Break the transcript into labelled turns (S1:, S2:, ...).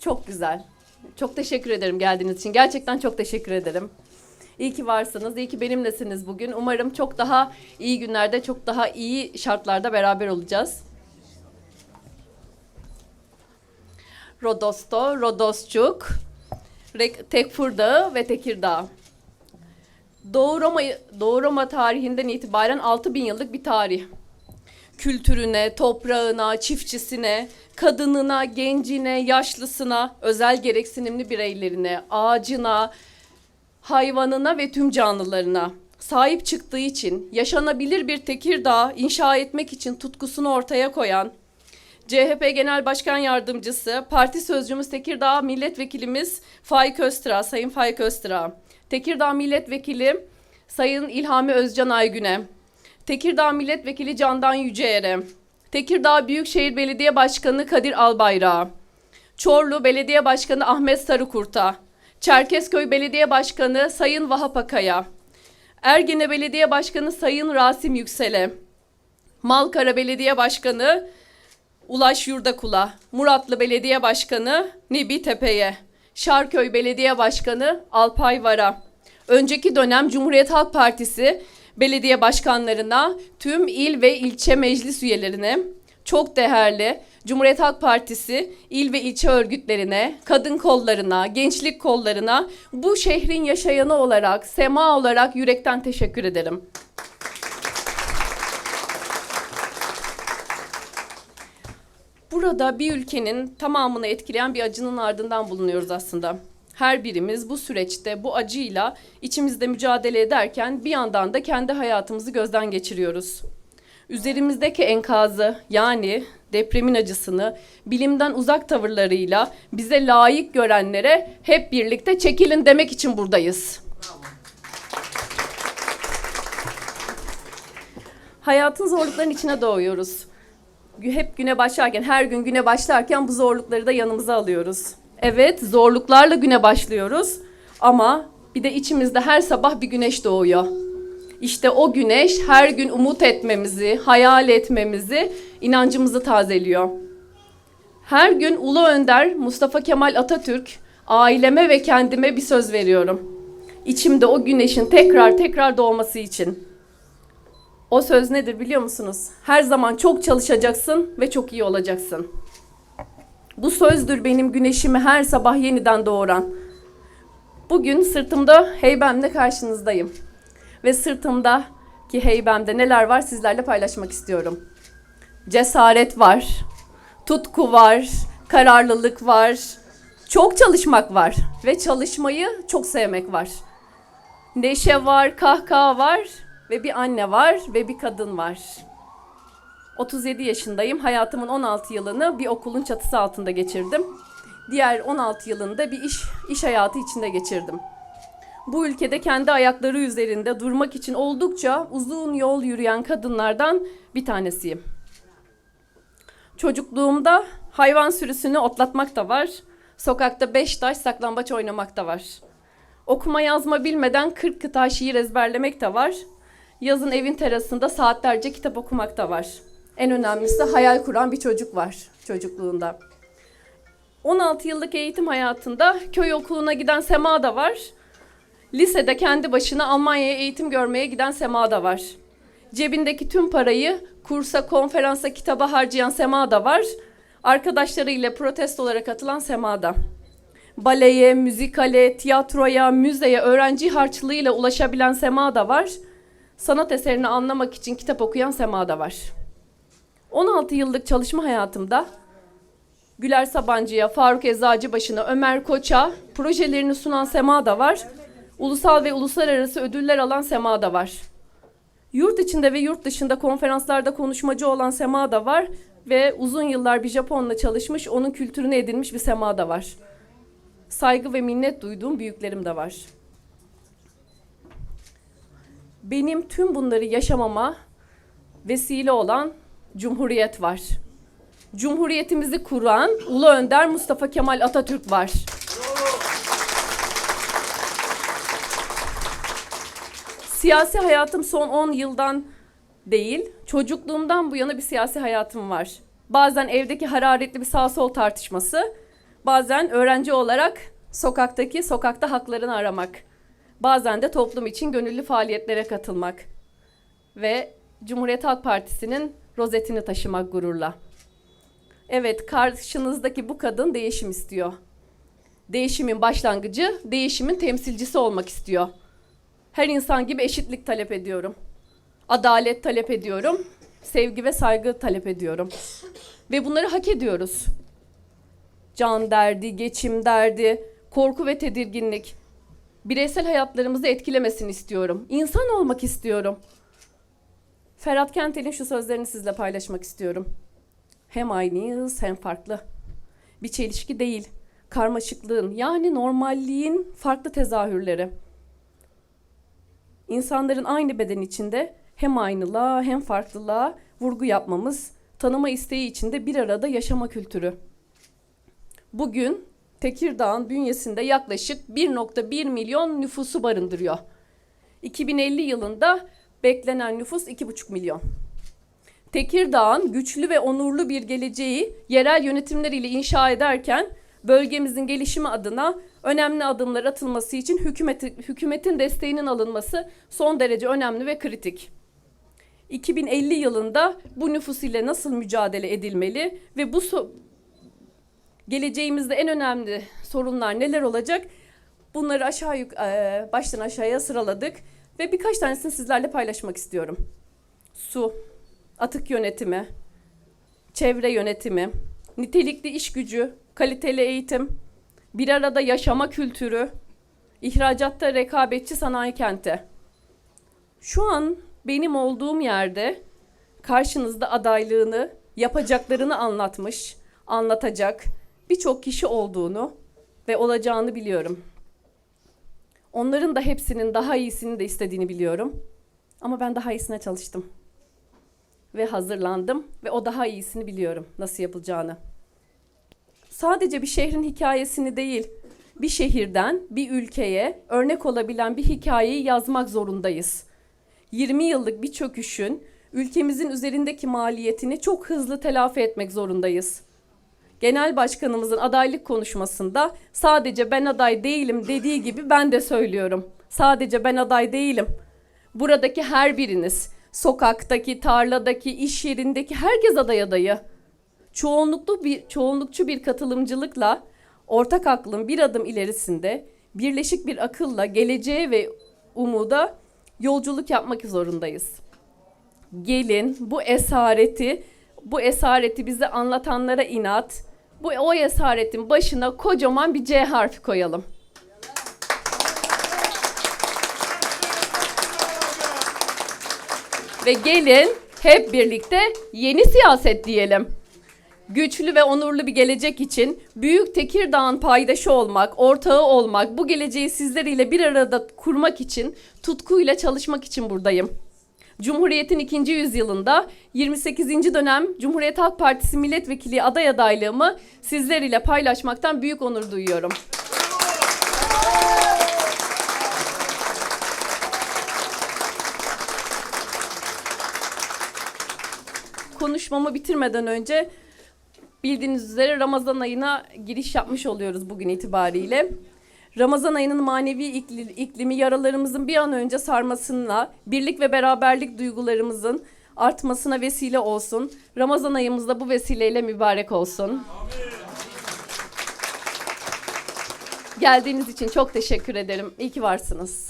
S1: Çok güzel. Çok teşekkür ederim geldiğiniz için. Gerçekten çok teşekkür ederim. İyi ki varsınız, iyi ki benimlesiniz bugün. Umarım çok daha iyi günlerde, çok daha iyi şartlarda beraber olacağız. Rodosto, Rodosçuk, Tekfur Dağı ve Tekirdağ. Doğu Roma, Doğu Roma tarihinden itibaren 6000 yıllık bir tarih. Kültürüne, toprağına, çiftçisine, kadınına, gencine, yaşlısına, özel gereksinimli bireylerine, ağacına, hayvanına ve tüm canlılarına sahip çıktığı için yaşanabilir bir Tekirdağ inşa etmek için tutkusunu ortaya koyan CHP Genel Başkan Yardımcısı, Parti Sözcümüz Tekirdağ Milletvekilimiz Faik Öztürk, Sayın Faik Öztürk, Tekirdağ Milletvekili Sayın İlhami Özcan Aygün'e, Tekirdağ Milletvekili Candan Yüceer'e, Tekirdağ Büyükşehir Belediye Başkanı Kadir Albayrak'a, Çorlu Belediye Başkanı Ahmet Sarıkurt'a, Çerkezköy Belediye Başkanı Sayın Vahap Akay'a, Ergene Belediye Başkanı Sayın Rasim Yüksel'e, Malkara Belediye Başkanı Ulaş Yurdakul'a, Muratlı Belediye Başkanı Nebi Tepe'ye, Şarköy Belediye Başkanı Alpay Var'a, önceki dönem Cumhuriyet Halk Partisi belediye başkanlarına, tüm il ve ilçe meclis üyelerine, çok değerli Cumhuriyet Halk Partisi il ve ilçe örgütlerine, kadın kollarına, gençlik kollarına bu şehrin yaşayanı olarak, sema olarak yürekten teşekkür ederim. Burada bir ülkenin tamamını etkileyen bir acının ardından bulunuyoruz aslında. Her birimiz bu süreçte bu acıyla içimizde mücadele ederken bir yandan da kendi hayatımızı gözden geçiriyoruz. Üzerimizdeki enkazı yani depremin acısını bilimden uzak tavırlarıyla bize layık görenlere hep birlikte çekilin demek için buradayız. Hayatın zorluklarının içine doğuyoruz hep güne başlarken, her gün güne başlarken bu zorlukları da yanımıza alıyoruz. Evet, zorluklarla güne başlıyoruz ama bir de içimizde her sabah bir güneş doğuyor. İşte o güneş her gün umut etmemizi, hayal etmemizi, inancımızı tazeliyor. Her gün Ulu Önder Mustafa Kemal Atatürk aileme ve kendime bir söz veriyorum. İçimde o güneşin tekrar tekrar doğması için. O söz nedir biliyor musunuz? Her zaman çok çalışacaksın ve çok iyi olacaksın. Bu sözdür benim güneşimi her sabah yeniden doğuran. Bugün sırtımda heybemle karşınızdayım. Ve sırtımdaki heybemde neler var sizlerle paylaşmak istiyorum. Cesaret var, tutku var, kararlılık var, çok çalışmak var ve çalışmayı çok sevmek var. Neşe var, kahkaha var ve bir anne var ve bir kadın var. 37 yaşındayım. Hayatımın 16 yılını bir okulun çatısı altında geçirdim. Diğer 16 yılını da bir iş iş hayatı içinde geçirdim. Bu ülkede kendi ayakları üzerinde durmak için oldukça uzun yol yürüyen kadınlardan bir tanesiyim. Çocukluğumda hayvan sürüsünü otlatmak da var. Sokakta beş taş saklambaç oynamak da var. Okuma yazma bilmeden 40 kıta şiir ezberlemek de var. Yazın evin terasında saatlerce kitap okumak da var. En önemlisi hayal kuran bir çocuk var çocukluğunda. 16 yıllık eğitim hayatında köy okuluna giden Sema da var. Lisede kendi başına Almanya'ya eğitim görmeye giden Sema da var. Cebindeki tüm parayı kursa, konferansa, kitaba harcayan Sema da var. Arkadaşlarıyla protestolara katılan Sema da. Baleye, müzikale, tiyatroya, müzeye öğrenci harçlığıyla ulaşabilen Sema da var sanat eserini anlamak için kitap okuyan Sema da var. 16 yıllık çalışma hayatımda Güler Sabancı'ya, Faruk Eczacıbaşı'na, Ömer Koç'a projelerini sunan Sema da var. Ulusal ve uluslararası ödüller alan Sema da var. Yurt içinde ve yurt dışında konferanslarda konuşmacı olan Sema da var ve uzun yıllar bir Japonla çalışmış, onun kültürünü edinmiş bir Sema da var. Saygı ve minnet duyduğum büyüklerim de var benim tüm bunları yaşamama vesile olan Cumhuriyet var. Cumhuriyetimizi kuran Ulu Önder Mustafa Kemal Atatürk var. Siyasi hayatım son 10 yıldan değil, çocukluğumdan bu yana bir siyasi hayatım var. bazen evdeki hararetli bir sağ sol tartışması, bazen öğrenci olarak sokaktaki sokakta haklarını aramak, bazen de toplum için gönüllü faaliyetlere katılmak ve Cumhuriyet Halk Partisi'nin rozetini taşımak gururla. Evet, karşınızdaki bu kadın değişim istiyor. Değişimin başlangıcı, değişimin temsilcisi olmak istiyor. Her insan gibi eşitlik talep ediyorum. Adalet talep ediyorum. Sevgi ve saygı talep ediyorum. Ve bunları hak ediyoruz. Can derdi, geçim derdi, korku ve tedirginlik. Bireysel hayatlarımızı etkilemesini istiyorum. İnsan olmak istiyorum. Ferhat Kentel'in şu sözlerini sizle paylaşmak istiyorum. Hem aynıyız hem farklı. Bir çelişki değil. Karmaşıklığın yani normalliğin farklı tezahürleri. İnsanların aynı beden içinde hem aynılığa hem farklılığa vurgu yapmamız, tanıma isteği içinde bir arada yaşama kültürü. Bugün Tekirdağ'ın bünyesinde yaklaşık 1.1 milyon nüfusu barındırıyor. 2050 yılında beklenen nüfus 2,5 milyon. Tekirdağ'ın güçlü ve onurlu bir geleceği yerel yönetimleriyle inşa ederken bölgemizin gelişimi adına önemli adımlar atılması için hükümeti, hükümetin desteğinin alınması son derece önemli ve kritik. 2050 yılında bu nüfus ile nasıl mücadele edilmeli ve bu so- geleceğimizde en önemli sorunlar neler olacak? Bunları aşağı yuk baştan aşağıya sıraladık ve birkaç tanesini sizlerle paylaşmak istiyorum. Su, atık yönetimi, çevre yönetimi, nitelikli iş gücü, kaliteli eğitim, bir arada yaşama kültürü, ihracatta rekabetçi sanayi kenti. Şu an benim olduğum yerde karşınızda adaylığını, yapacaklarını anlatmış, anlatacak birçok kişi olduğunu ve olacağını biliyorum. Onların da hepsinin daha iyisini de istediğini biliyorum. Ama ben daha iyisine çalıştım. Ve hazırlandım ve o daha iyisini biliyorum nasıl yapılacağını. Sadece bir şehrin hikayesini değil, bir şehirden bir ülkeye örnek olabilen bir hikayeyi yazmak zorundayız. 20 yıllık bir çöküşün ülkemizin üzerindeki maliyetini çok hızlı telafi etmek zorundayız. Genel Başkanımızın adaylık konuşmasında sadece ben aday değilim dediği gibi ben de söylüyorum. Sadece ben aday değilim. Buradaki her biriniz, sokaktaki, tarladaki, iş yerindeki herkes aday adayı. Çoğunluklu bir çoğunlukçu bir katılımcılıkla ortak aklın bir adım ilerisinde birleşik bir akılla geleceğe ve umuda yolculuk yapmak zorundayız. Gelin bu esareti bu esareti bize anlatanlara inat. Bu o esaretin başına kocaman bir C harfi koyalım. Ve gelin hep birlikte yeni siyaset diyelim. Güçlü ve onurlu bir gelecek için Büyük Tekirdağ'ın paydaşı olmak, ortağı olmak, bu geleceği sizleriyle bir arada kurmak için, tutkuyla çalışmak için buradayım. Cumhuriyet'in ikinci yüzyılında 28. dönem Cumhuriyet Halk Partisi milletvekili aday adaylığımı sizler ile paylaşmaktan büyük onur duyuyorum. Konuşmamı bitirmeden önce bildiğiniz üzere Ramazan ayına giriş yapmış oluyoruz bugün itibariyle. Ramazan ayının manevi ikli- iklimi yaralarımızın bir an önce sarmasına, birlik ve beraberlik duygularımızın artmasına vesile olsun. Ramazan ayımız da bu vesileyle mübarek olsun. Geldiğiniz için çok teşekkür ederim. İyi ki varsınız.